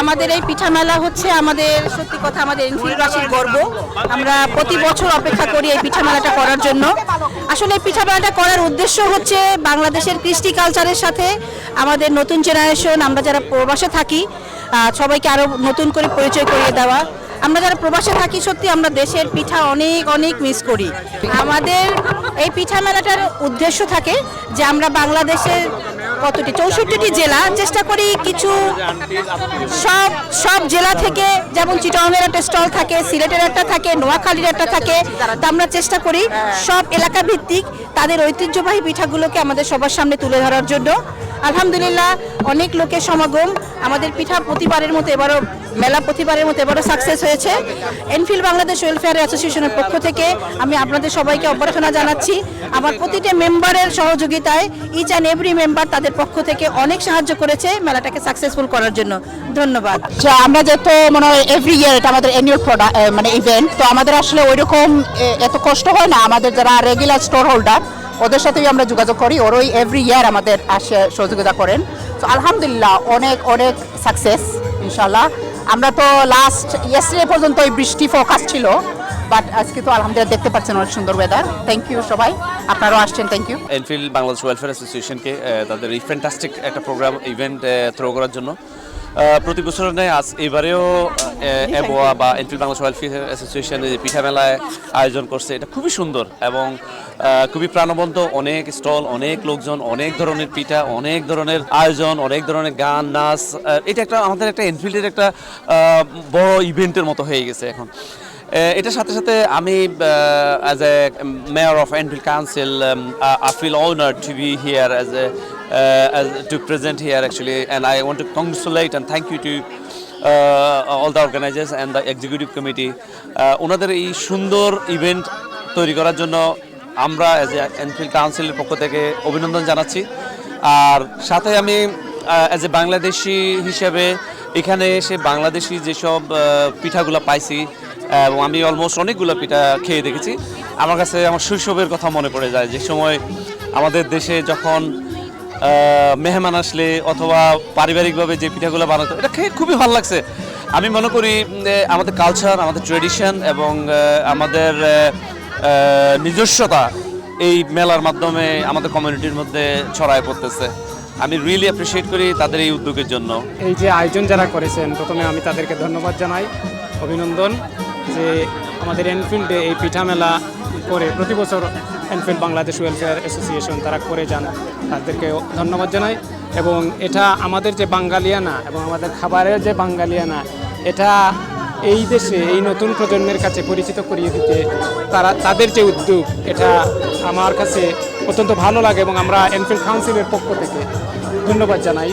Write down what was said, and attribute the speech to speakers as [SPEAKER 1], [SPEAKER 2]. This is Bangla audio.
[SPEAKER 1] আমাদের এই পিঠা মেলা হচ্ছে আমাদের, সত্যি কথা আমাদের এনফিল্ডবাসীর গর্ব। আমরা প্রতি বছর অপেক্ষা করি এই পিঠা মেলাটা করার জন্য। আসলে এই পিঠা মেলাটা করার উদ্দেশ্য হচ্ছে বাংলাদেশের কৃষ্টি কালচারের সাথে আমাদের নতুন জেনারেশন, আমরা যারা প্রবাসে থাকি সবাইকে আরও নতুন করে পরিচয় করিয়ে দেওয়া। আমরা যারা প্রবাসে থাকি, সত্যি আমরা দেশের পিঠা অনেক অনেক মিস করি। আমাদের এই পিঠা মেলাটার উদ্দেশ্য থাকে যে আমরা বাংলাদেশের কতটি? চৌষট্টিটি জেলা। চেষ্টা করি কিছু সব সব জেলা থেকে যেমন চিটংয়ের একটা স্টল থাকে, সিলেটের একটা থাকে, নোয়াখালীর একটা থাকে, তা আমরা চেষ্টা করি সব এলাকা ভিত্তিক তাদের ঐতিহ্যবাহী পিঠাগুলোকে আমাদের সবার সামনে তুলে ধরার জন্য। আলহামদুলিল্লাহ, অনেক লোকের সমাগম। আমাদের পিঠা প্রতিবারের মতো এবারও, মেলা প্রতিবারের মতো এবারও সাকসেস হয়েছে। এনফিল্ড বাংলাদেশ ওয়েলফেয়ার অ্যাসোসিয়েশনের পক্ষ থেকে আমি আপনাদের সবাইকে অভ্যর্থনা জানাচ্ছি। আমার প্রতিটা মেম্বারের সহযোগিতায় ইচ অ্যান্ড এভরি মেম্বার তাদের পক্ষ থেকে অনেক সাহায্য করেছে মেলাটাকে সাকসেসফুল করার জন্য। ধন্যবাদ।
[SPEAKER 2] আচ্ছা আমরা যেহেতু মনে হয় এভরি ইয়ার এটা আমাদের অ্যানুয়াল প্রোডাক্ট মানে ইভেন্ট তো আমাদের আসলে ওইরকম, এ- এত কষ্ট হয় না? আমাদের যারা রেগুলার স্টোর হোল্ডার ওদের সাথেই আমরা যোগাযোগ করি। ওরই এভরি ইয়ার আমাদের আসে সহযোগিতা করেন। তো আলহামদুলিল্লাহ, অনেক অনেক সাকসেস ইনশাল্লাহ আমরা তো লাস্ট ইয়েস্টারডে পর্যন্ত এই বৃষ্টি ফোকাস ছিল। বাট আজকে তো আলহামদুলিল্লাহ দেখতে পাচ্ছেন অনেক সুন্দর ওয়েদার থ্যাংক ইউ সবাই। আপনারাও আসছেন thank you
[SPEAKER 3] Enfield Bangladesh welfare অ্যাসোসিয়েশনকে তাদের এই ফ্যান্টাস্টিক একটা প্রোগ্রাম ইভেন্ট থ্রো করার জন্য। প্রতি বছর নেয় আজ এবারেও অ্যাবোয়া বা এনফিল্ড বাংলাদেশ ওয়েলফেয়ার অ্যাসোসিয়েশন যে পিঠা মেলায় আয়োজন করছে এটা খুবই সুন্দর এবং খুবই প্রাণবন্ত। অনেক স্টল অনেক লোকজন অনেক ধরনের পিঠা অনেক ধরনের আয়োজন অনেক ধরনের গান নাচ এটা একটা আমাদের একটা এনফিল্ডের একটা বড় ইভেন্টের মতো হয়ে গেছে এখন। এটার সাথে সাথে আমি as a mayor of Enfield council I feel honoured to be here as a to present here actually and I want to congratulate and thank you to all the organisers and the executive committee ওনাদের এই সুন্দর ইভেন্ট তৈরি করার জন্য আমরা অ্যাজ এ এনফিল্ড কাউন্সিলের পক্ষ থেকে অভিনন্দন জানাচ্ছি। আর সাথে আমি অ্যাজ এ বাংলাদেশি হিসেবে এখানে এসে বাংলাদেশি যেসব পিঠাগুলো পাইছি এবং আমি অলমোস্ট অনেকগুলো পিঠা খেয়ে দেখেছি। আমার কাছে আমার শৈশবের কথা মনে পড়ে যায়, যে সময় আমাদের দেশে যখন মেহমান আসলে অথবা পারিবারিকভাবে যে পিঠাগুলো বানাতো, এটা খেয়ে খুবই ভালো লাগছে। আমি মনে করি আমাদের কালচার আমাদের ট্রেডিশন এবং আমাদের নিজস্বতা এই মেলার মাধ্যমে আমাদের কমিউনিটির মধ্যে ছড়ায় পড়তেছে। আমি রিয়েলি অ্যাপ্রিসিয়েট করি তাদের এই উদ্যোগের জন্য।
[SPEAKER 4] এই যে আয়োজন যারা করেছেন, প্রথমে আমি তাদেরকে ধন্যবাদ জানাই, অভিনন্দন। যে আমাদের এনফিল্ডে এই পিঠা মেলা করে প্রতি বছর এনফিল্ড বাংলাদেশ ওয়েলফেয়ার অ্যাসোসিয়েশন তারা করে যান, তাদেরকে ধন্যবাদ জানাই। এবং এটা আমাদের যে বাঙালিয়ানা এবং আমাদের খাবারের যে বাঙালিয়ানা এটা এই দেশে, এই নতুন প্রজন্মের কাছে পরিচিত করিয়ে দিতে তারা, তাদের যে উদ্যোগ, এটা আমার কাছে অত্যন্ত ভালো লাগে এবং আমরা এনফিল্ড কাউন্সিলের পক্ষ থেকে ধন্যবাদ জানাই।